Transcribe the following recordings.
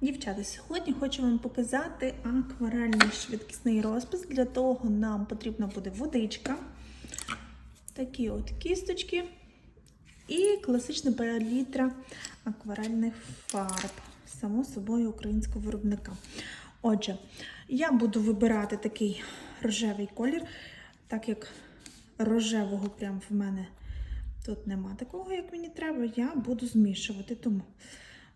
Дівчата, сьогодні хочу вам показати акварельний швидкісний розпис. Для того нам потрібна буде водичка, такі от кісточки і класична палітра акварельних фарб, само собою українського виробника. Отже, я буду вибирати такий рожевий колір, так як рожевого прям в мене тут нема такого, як мені треба, я буду змішувати. Тому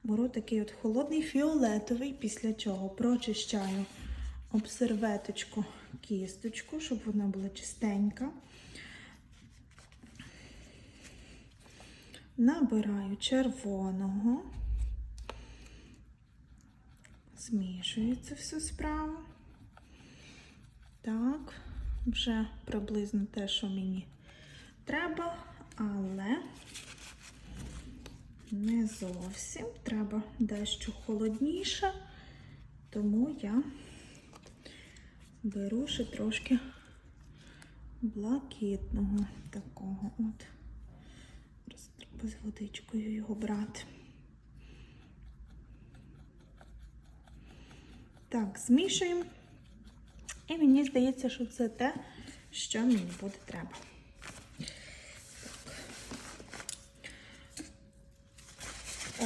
беру такий от холодний фіолетовий, після чого прочищаю об серветочку кісточку, щоб вона була чистенька. Набираю червоного, змішую цю всю справу. Так, вже приблизно те, що мені треба, але не зовсім. Треба дещо холодніше, тому я беру ще трошки блакитного такого от. Зараз треба з водичкою його брати. Так, змішуємо. І мені здається, що це те, що мені буде треба.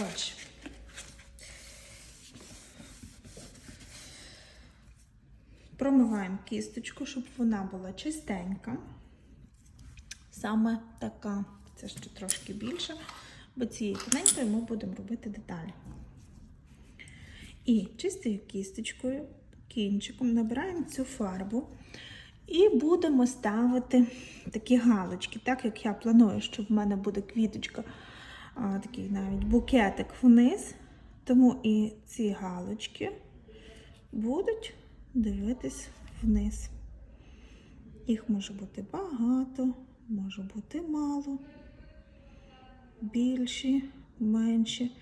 Отже. Промиваємо кісточку, щоб вона була чистенька. Саме така, це ще трошки більше, бо цією тоненькою ми будемо робити деталі. І чистою кісточкою, кінчиком набираємо цю фарбу і будемо ставити такі галочки, так як я планую, що в мене буде квіточка а, такий навіть букетик вниз. Тому і ці галочки будуть дивитись вниз. Їх може бути багато, може бути мало, більші, менші.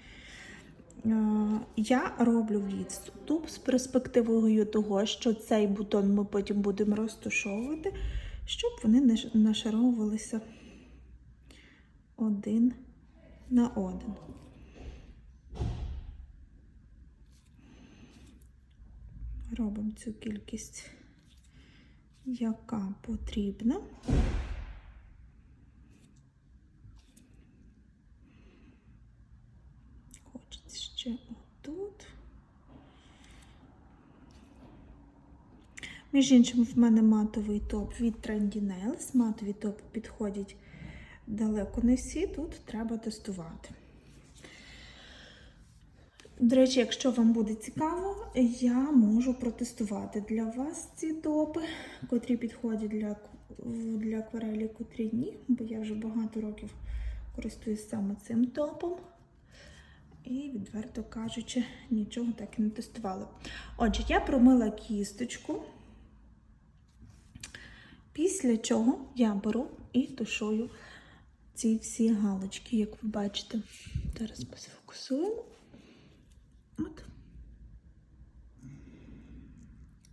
Я роблю відступ з перспективою того, що цей бутон ми потім будемо розташовувати, щоб вони не нашаровувалися один на один. Робимо цю кількість, яка потрібна. Хочеться ще отут. Між іншим, в мене матовий топ від Trendy Nails. Матові топи підходять далеко не всі, тут треба тестувати. До речі, якщо вам буде цікаво, я можу протестувати для вас ці топи, котрі підходять для для акварелі, котрі ні, бо я вже багато років користуюсь саме цим топом. І, відверто кажучи, нічого так і не тестувала. Отже, я промила кісточку, після чого я беру і тушую ці всі галочки, як ви бачите. Зараз ми сфокусуємо. От.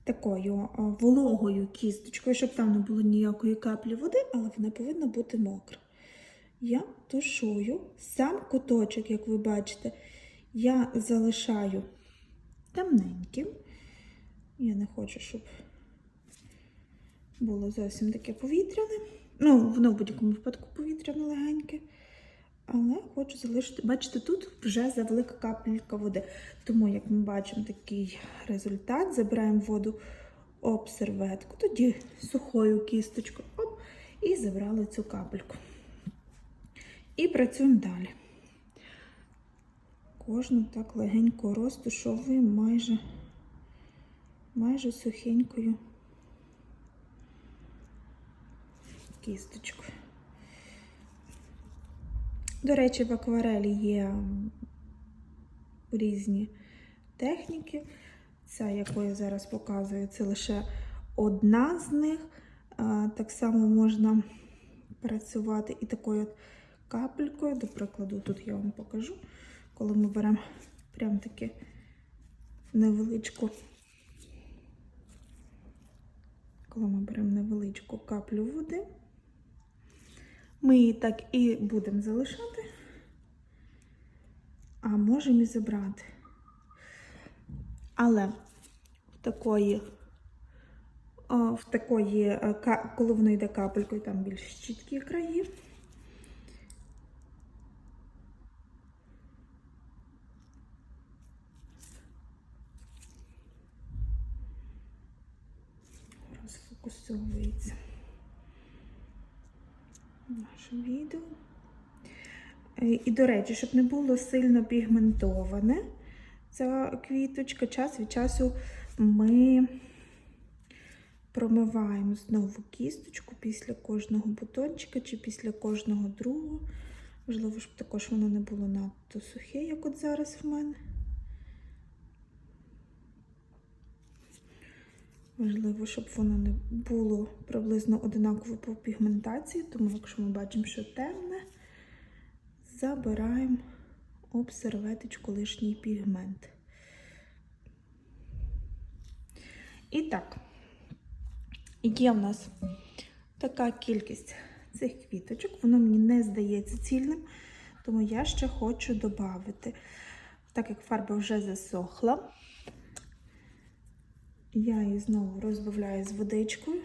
Такою вологою кісточкою, щоб там не було ніякої каплі води, але вона повинна бути мокра. Я тушую сам куточок, як ви бачите, я залишаю темненьким. Я не хочу, щоб було зовсім таке повітряне. Ну, воно в будь-якому випадку повітряне легеньке. Але хочу залишити, бачите, тут вже завелика капелька води. Тому, як ми бачимо такий результат, забираємо воду об серветку, тоді сухою кісточкою, оп, і забрали цю капельку. І працюємо далі. Кожну так легенько розтушовуємо майже, майже сухенькою кісточкою. До речі, в акварелі є різні техніки. Ця, яку я зараз показую, це лише одна з них. Так само можна працювати і такою от капелькою. До прикладу, тут я вам покажу, коли ми беремо прям таки невеличку, коли ми беремо невеличку каплю води. Ми її так і будемо залишати, а можемо і забрати. Але в такої, в такої, е, коли воно йде капелькою, там більш чіткі краї. Розфокусовується наше відео. Е, І, до речі, щоб не було сильно пігментоване ця квіточка, час від часу ми промиваємо знову кісточку після кожного бутончика чи після кожного другого. Важливо, щоб також воно не було надто сухе, як от зараз в мене. Важливо, щоб воно не було приблизно одинаково по пігментації, тому якщо ми бачимо, що темне, забираємо об серветочку лишній пігмент. І так, є в нас така кількість цих квіточок, воно мені не здається цільним, тому я ще хочу додати, так як фарба вже засохла, я її знову розбавляю з водичкою.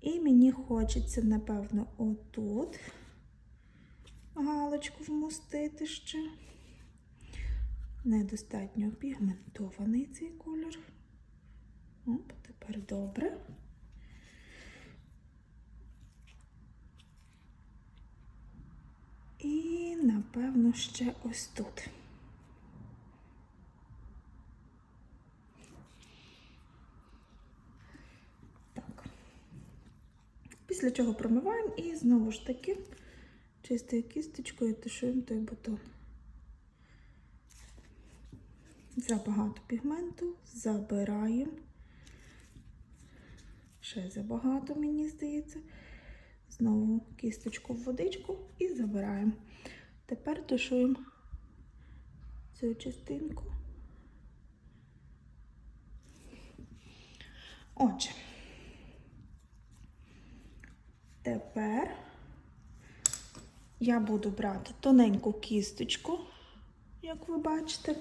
І мені хочеться, напевно, отут галочку вмостити ще. Недостатньо пігментований цей колір. Оп, тепер добре. І, напевно, ще ось тут. Після чого промиваємо і знову ж таки чистою кісточкою тушуємо той бутон. Забагато пігменту забираємо. Ще забагато, мені здається. Знову кісточку в водичку і забираємо. Тепер тушуємо цю частинку. Отже, тепер я буду брати тоненьку кісточку, як ви бачите,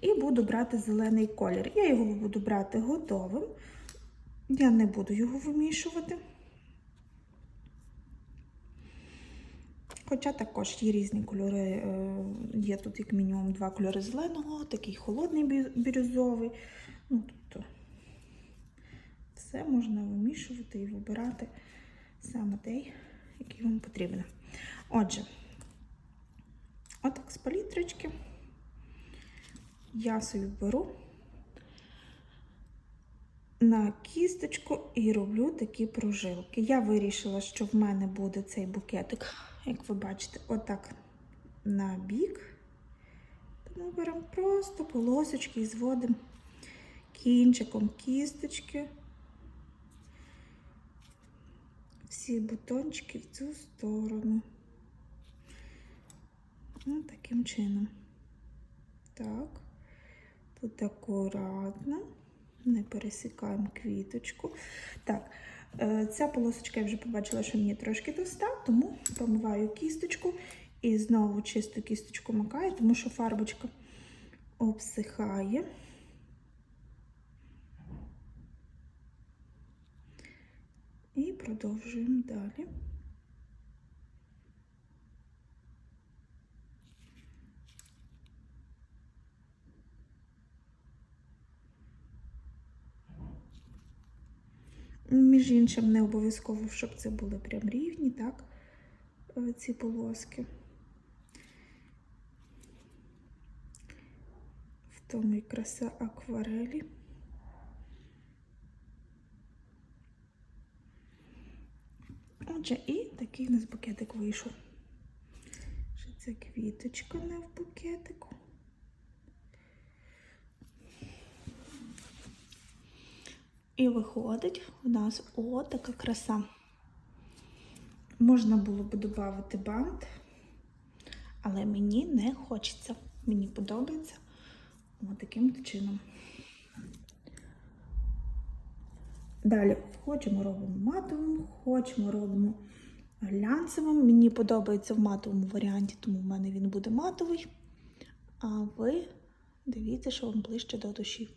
і буду брати зелений колір. Я його буду брати готовим. Я не буду його вимішувати. Хоча також є різні кольори, е, є тут як мінімум два кольори зеленого, такий холодний бірюзовий. Ну, тобто все можна вимішувати і вибирати саме той, який вам потрібен. Отже, отак з палітрочки я собі беру на кісточку і роблю такі прожилки. Я вирішила, що в мене буде цей букетик, як ви бачите, отак на бік. Тому беремо просто полосочки і зводимо кінчиком кісточки. Всі бутончики в цю сторону. Ну, таким чином. Так, тут акуратно, не пересікаємо квіточку. Так, е, ця полосочка я вже побачила, що мені трошки доста, тому промиваю кісточку і знову чисту кісточку макаю, тому що фарбочка обсихає. Продовжуємо далі. Між іншим, не обов'язково, щоб це були прям рівні, так? е, Ці полоски. В тому і краса акварелі. Отже, і такий у нас букетик вийшов. Ще це квіточка не в букетику. І виходить у нас отака краса. Можна було б додати бант, але мені не хочеться. Мені подобається таким чином. Далі хочемо робимо матовим, хочемо робимо глянцевим. Мені подобається в матовому варіанті, тому в мене він буде матовий. А ви Дивіться, що вам ближче до душі.